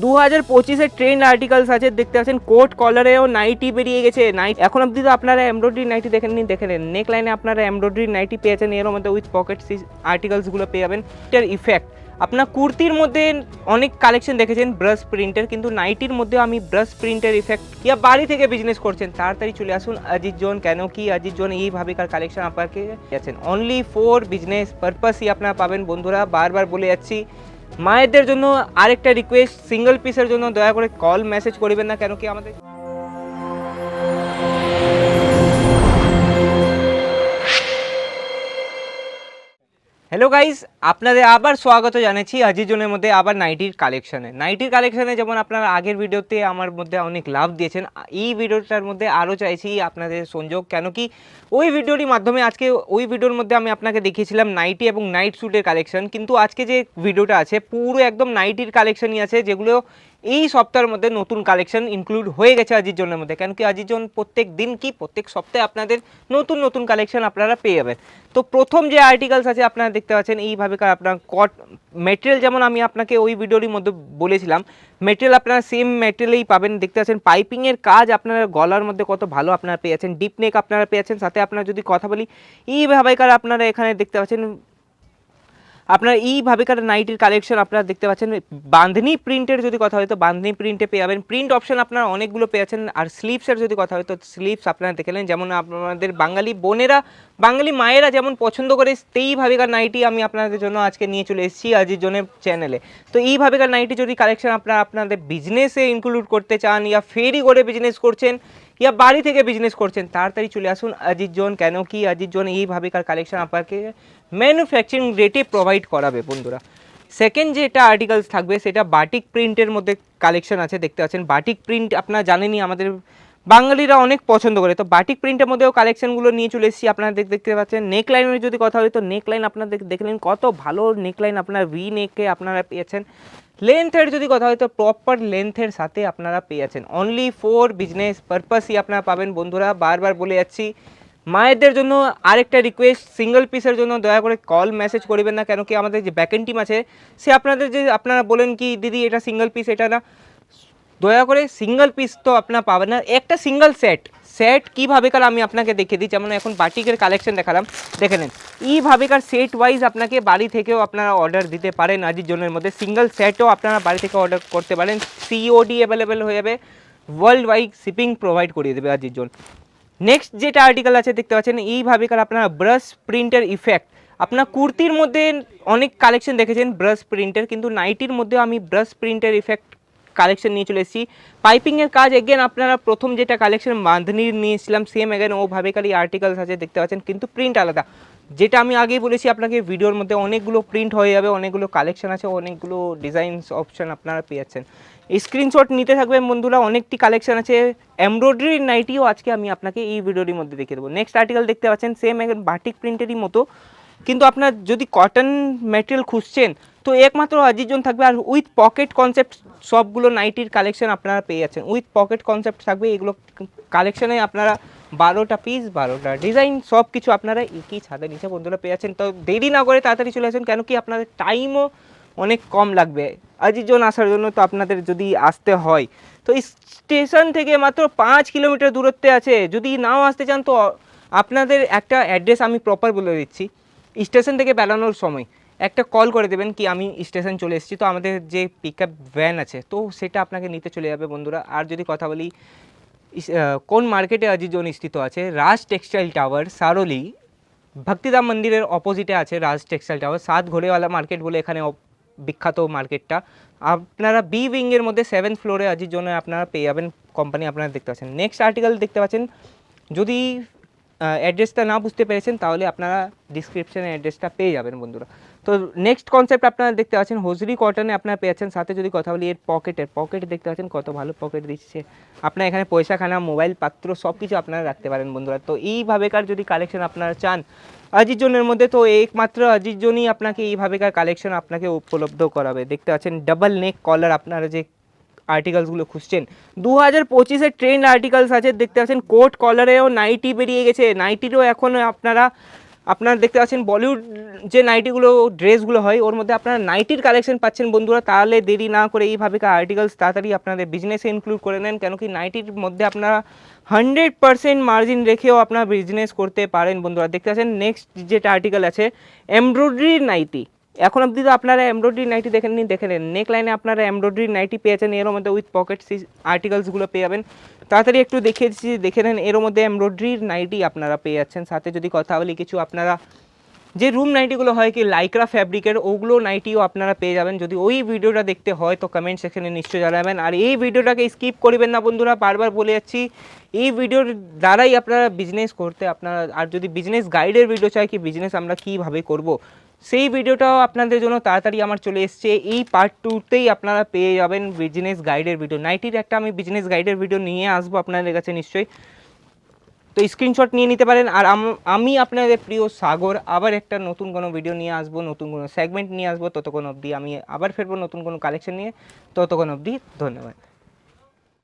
দু হাজার পঁচিশের ট্রেন্ড আর্টিকেলস আছে, দেখতে পাচ্ছেন কোট কলারেও নাইটি বেরিয়ে গেছে। নাইট এখন অবধি তো আপনারা এমব্রয়ডারি নাইটি দেখেন নি দেখে নেন। নেক লাইনে আপনারা এমব্রয়ডারি নাইটি পেয়েছেন, এর মধ্যে উইথ পকেট আর্টিকেলসগুলো পেয়ে যাবেন। এটার ইফেক্ট আপনার কুর্তির মধ্যে অনেক কালেকশন দেখেছেন ব্রাশ প্রিন্টের কিন্তু নাইটির মধ্যে আমি ব্রাশ প্রিন্টের ইফেক্ট ইয়া বাড়ি থেকে বিজনেস করছেন। তাড়াতাড়ি চলে আসুন অজিত জোন কেন কি অজিত জোন এইভাবেকার কালেকশন আপনাকে আছেন অনলি ফোর বিজনেস পারপাসই আপনারা পাবেন, বন্ধুরা। বারবার বলে যাচ্ছি মায়েদের জন্য আরেকটা রিকোয়েস্ট সিঙ্গেল পিসের জন্য দয়া করে কল মেসেজ করবেন না কেন কি আমাদের হ্যালো গাইজ আপনাদের আবার স্বাগত জানাচ্ছি আজিজনের মধ্যে আবার নাইটির কালেকশানে নাইটির কালেকশানে যেমন আপনারা আগের ভিডিওতে আমার মধ্যে অনেক লাভ দিয়েছেন, এই ভিডিওটার মধ্যে আরও চাইছি আপনাদের সংযোগ। কেন কি ওই ভিডিওটির মাধ্যমে আজকে ওই ভিডিওর মধ্যে আমি আপনাকে দেখিয়েছিলাম নাইটি এবং নাইট স্যুটের কালেকশন কিন্তু আজকে যে ভিডিওটা আছে, পুরো একদম নাইটির কালেকশনই আছে, যেগুলো এই সপ্তাহের মধ্যে নতুন কালেকশন ইনক্লুড হয়ে গেছে আজির জনের মধ্যে। কেন কি আজির জন প্রত্যেক দিন কি, প্রত্যেক সপ্তাহে আপনাদের নতুন নতুন কালেকশন আপনারা পেয়ে যাবেন। তো প্রথম যে আর্টিকেলস আছে আপনারা দেখতে পাচ্ছেন, এইভাবে আপনার কট মেটেরিয়াল যেমন আমি আপনাকে ওই ভিডিওর মধ্যে বলেছিলাম মেটেরিয়াল আপনারা সেম মেটেরিয়ালেই পাবেন। দেখতে পাচ্ছেন পাইপিংয়ের কাজ আপনারা গলার মধ্যে কত ভালো আপনারা পেয়ে যাচ্ছেন ডিপ নেক আপনারা পেয়ে যাচ্ছেন। সাথে আপনারা যদি কথা বলি এইভাবেকার আপনারা এখানে দেখতে পাচ্ছেন আপনার এইভাবেকার নাইটির কালেকশন আপনারা দেখতে পাচ্ছেন, বাঁধনি প্রিন্টের যদি কথা হয় তো বাঁধনি প্রিন্টে পেয়ে যাবেন। প্রিন্ট অপশন আপনারা অনেকগুলো পেয়েছেন আর স্লিপসের যদি কথা হয় তো স্লিপস আপনারা দেখে নেন। যেমন আপনাদের বাঙালি বোনেরা, বাঙালি মায়েরা যেমন পছন্দ করে সেইভাবেকার নাইটি আমি আপনাদের জন্য আজকে নিয়ে চলে এসেছি আজির জন্য চ্যানেলে তো এইভাবেকার নাইটি যদি কালেকশন আপনারা আপনাদের বিজনেসে ইনক্লুড করতে চান, ইয়া ফেরি করে বিজনেস করছেন ইয়া বাড়ি থেকে বিজনেস করছেন, তাড়াতাড়ি চলে আসুন আজিজ জোন কেন কি আজিজ জোন এইভাবেকার কালেকশন আপনাকে ম্যানুফ্যাকচারিং রেটে প্রোভাইড করাবে বন্ধুরা। সেকেন্ড যেটা আর্টিকেলস থাকবে, সেটা বাটিক প্রিন্টের মধ্যে কালেকশন আছে, দেখতে পাচ্ছেন। বাটিক প্রিন্ট আপনারা জানেনই, আমাদের বাঙালিরা অনেক পছন্দ করে। তো বাটিক প্রিন্টের মধ্যেও কালেকশনগুলো নিয়ে চলে এসেছি, আপনারা দেখ- দেখতে পাচ্ছেন। নেক লাইনের যদি কথা হয় তো নেক লাইন আপনারা দেখ- দেখলেন কত ভালো নেক লাইন আপনার ভি নেকে আপনারা পেয়েছেন। লেন্থের যদি কথা হয় তো প্রপার লেন্থের সাথে আপনারা পেয়ে যাচ্ছেন অনলি ফর বিজনেস পারপাসই আপনারা পাবেন বন্ধুরা। বারবার বলে যাচ্ছি, মায়েদের জন্য আরেকটা রিকোয়েস্ট সিঙ্গেল পিসের জন্য দয়া করে কল মেসেজ করবেন না কেন কি আমাদের যে ব্যাকেন্ড টিম আছে, সে আপনাদের যে আপনারা বলেন কি, দিদি, এটা সিঙ্গেল পিস এটা না। দয়া করে সিঙ্গেল পিস তো আপনার পাবেন না। একটা সিঙ্গেল সেট সেট কীভাবেকার আমি আপনাকে দেখিয়ে দিই। যেমন এখন বাটিকের কালেকশন দেখালাম। দেখে নেন। এইভাবেকার সেট ওয়াইজ আপনাকে বাড়ি থেকেও আপনারা অর্ডার দিতে পারেন আজির জন্যের মধ্যে। সিঙ্গেল সেটও আপনারা বাড়ি থেকে অর্ডার করতে পারেন। সিওডি অ্যাভেলেবেল হয়ে যাবে। ওয়ার্ল্ড ওয়াইড শিপিং প্রোভাইড করিয়ে দেবে আজির জন্য। নেক্সট যেটা আর্টিকেল আছে, দেখতে পাচ্ছেন এইভাবেকার আপনারা ব্রাশ প্রিন্টের ইফেক্ট আপনার কুর্তির মধ্যে অনেক কালেকশন দেখেছেন ব্রাশ প্রিন্টের কিন্তু নাইটির মধ্যে আমি ব্রাশ প্রিন্টের ইফেক্ট কালেকশন নিয়ে চলে এসেছি। পাইপিংয়ের কাজ এগেন আপনারা প্রথম যেটা কালেকশন বাঁধনির নিয়েছিলাম সেম এগেন ওভাবে খালি আর্টিকেলস আছে, দেখতে পাচ্ছেন, কিন্তু প্রিন্ট আলাদা। যেটা আমি আগেই বলেছি আপনাকে, ভিডিওর মধ্যে অনেকগুলো প্রিন্ট হয়ে যাবে, অনেকগুলো কালেকশন আছে, অনেকগুলো ডিজাইনস অপশন আপনারা পেয়ে যাচ্ছেন স্ক্রিনশট নিতে থাকবেন বন্ধুরা, অনেকটি কালেকশন আছে এমব্রয়ডারি নাইটিও আজকে আমি আপনাকে এই ভিডিওটির মধ্যে দেখিয়ে দেবো। নেক্সট আর্টিকেল দেখতে পাচ্ছেন সেম বাটিক প্রিন্টেরই মতো। কিন্তু আপনার যদি কটন ম্যাটেরিয়াল খুঁজছেন, তো একমাত্র আজিজন থাকবে আর উইথ পকেট কনসেপ্ট সবগুলো নাইটির কালেকশন আপনারা পেয়ে যাচ্ছেন। উইথ পকেট কনসেপ্ট থাকবে, এগুলো কালেকশনে আপনারা বারোটা পিস বারোটা ডিজাইন সব কিছু আপনারা একই ছাদের নিচে বন্ধুরা পেয়ে যাচ্ছেন। তো দেরি না করে তাড়াতাড়ি চলে আসেন, কেন কি আপনাদের টাইমও অনেক কম লাগবে। আজিজন আসার জন্য তো আপনাদের যদি আসতে হয়, তো স্টেশন থেকে মাত্র পাঁচ কিলোমিটার দূরত্বে আছে। যদি নাও আসতে চান, তো আপনাদের একটা অ্যাড্রেস আমি প্রপার বলে দিচ্ছি। স্টেশন থেকে বেড়ানোর সময় একটা কল করে দেবেন কি আমি স্টেশন চলে এসেছি। তো আমাদের যে পিক আপ ভ্যান আছে, তো সেটা আপনাকে নিতে চলে যাবে বন্ধুরা। আর যদি কথা বলি কোন মার্কেটে আজিজন স্থিত আছে? রাজ টেক্সটাইল টাওয়ার, সারোলি, ভক্তিধাম মন্দিরের অপোজিটে আছে রাজ টেক্সটাইল টাওয়ার, সাত ঘোড়েওয়ালা মার্কেট বলে এখানে বিখ্যাত মার্কেটটা। আপনারা বি উইংয়ের মধ্যে সেভেন্থ ফ্লোরে আজির জন্য আপনারা পেয়ে যাবেন কোম্পানি আপনারা দেখতে পাচ্ছেন। নেক্সট আর্টিকেল দেখতে পাচ্ছেন, যদি অ্যাড্রেসটা না বুঝতে পেরেছেন, তাহলে আপনারা ডিসক্রিপশনে অ্যাড্রেসটা পেয়ে যাবেন বন্ধুরা। তো নেক্সট কনসেপ্ট আপনারা দেখতে পাচ্ছেন হোজরি কটনে আপনারা পেয়েছেন সাথে যদি কথা বলি, এর পকেটের পকেট দেখতে পাচ্ছেন, কত ভালো পকেট দিচ্ছে। আপনার এখানে পয়সাখানা মোবাইল পাত্র সব কিছু আপনারা রাখতে পারেন বন্ধুরা। তো এইভাবেকার যদি কালেকশন আপনারা চান আজিজ জনের মধ্যে তো একমাত্র আজিজ জনই আপনাকে এইভাবেকার কালেকশন আপনাকে উপলব্ধ করাবে। দেখতে পাচ্ছেন ডাবল নেক কলার আপনারা যে আর্টিকেলসগুলো খুঁজছেন। দু হাজার পঁচিশের ট্রেন্ড আর্টিকেলস আছে, দেখতে পাচ্ছেন কোট কলারেও নাইটি বেরিয়ে গেছে। নাইটিরও এখন আপনারা আপনারা দেখতে পাচ্ছেন বলিউড যে নাইটিগুলো ড্রেসগুলো হয়, ওর মধ্যে আপনারা নাইটির কালেকশন পাচ্ছেন বন্ধুরা। তাহলে দেরি না করে এইভাবে আর্টিকেলস তাড়াতাড়ি আপনাদের বিজনেসে ইনক্লুড করে নেন কেন কি নাইটির মধ্যে আপনারা হান্ড্রেড পার্সেন্ট মার্জিন রেখেও আপনারা বিজনেস করতে পারেন বন্ধুরা। দেখতে পাচ্ছেন নেক্সট যেটা আর্টিকেল আছে এমব্রয়ডারি নাইটি এখন অবধি তো আপনারা এমব্রয়ডারি নাইটি দেখেন নি দেখে নেন। নেক লাইনে আপনারা এমব্রয়ডারি নাইটি পেয়েছেন, এর মধ্যে উইথ পকেট আর্টিকেলসগুলো পেয়ে যাবেন। তাড়াতাড়ি একটু দিচ্ছি, দেখে নেন, এর মধ্যে এমব্রয়ডারির নাইটি আপনারা পেয়ে যাচ্ছেন। সাথে যদি কথা বলি, কিছু আপনারা, যে রুম নাইটিগুলো হয় কি লাইক্রা ফ্যাব্রিকের ওগুলো নাইটিও আপনারা পেয়ে যাবেন। যদি ওই ভিডিওটা দেখতে হয়, তো কমেন্ট সেখানে নিশ্চয়ই জানাবেন। আর এই ভিডিওটাকে স্কিপ করবেন না বন্ধুরা, বারবার বলে যাচ্ছি, এই ভিডিওর দ্বারাই আপনারা বিজনেস করতে আপনারা, আর যদি বিজনেস গাইডের ভিডিও চাই কি বিজনেস আমরা কীভাবে করব? সেই ভিডিওটাও আপনাদের জন্য তাড়াতাড়ি আমার চলে এসছে। এই পার্ট টুতেই আপনারা পেয়ে যাবেন বিজনেস গাইডের ভিডিও নাইটির একটা আমি বিজনেস গাইডের ভিডিও নিয়ে আসব আপনাদের কাছে নিশ্চয়ই। তো স্ক্রিনশট নিয়ে নিতে পারেন। আর আম- আপনাদের প্রিয় সাগর, আবার একটা নতুন কোনো ভিডিও নিয়ে আসব, নতুন কোনো সেগমেন্ট নিয়ে আসব, ততক্ষণ অবধি আমি আবার ফেরবো নতুন কোনো কালেকশন নিয়ে। ততক্ষণ অবধি ধন্যবাদ।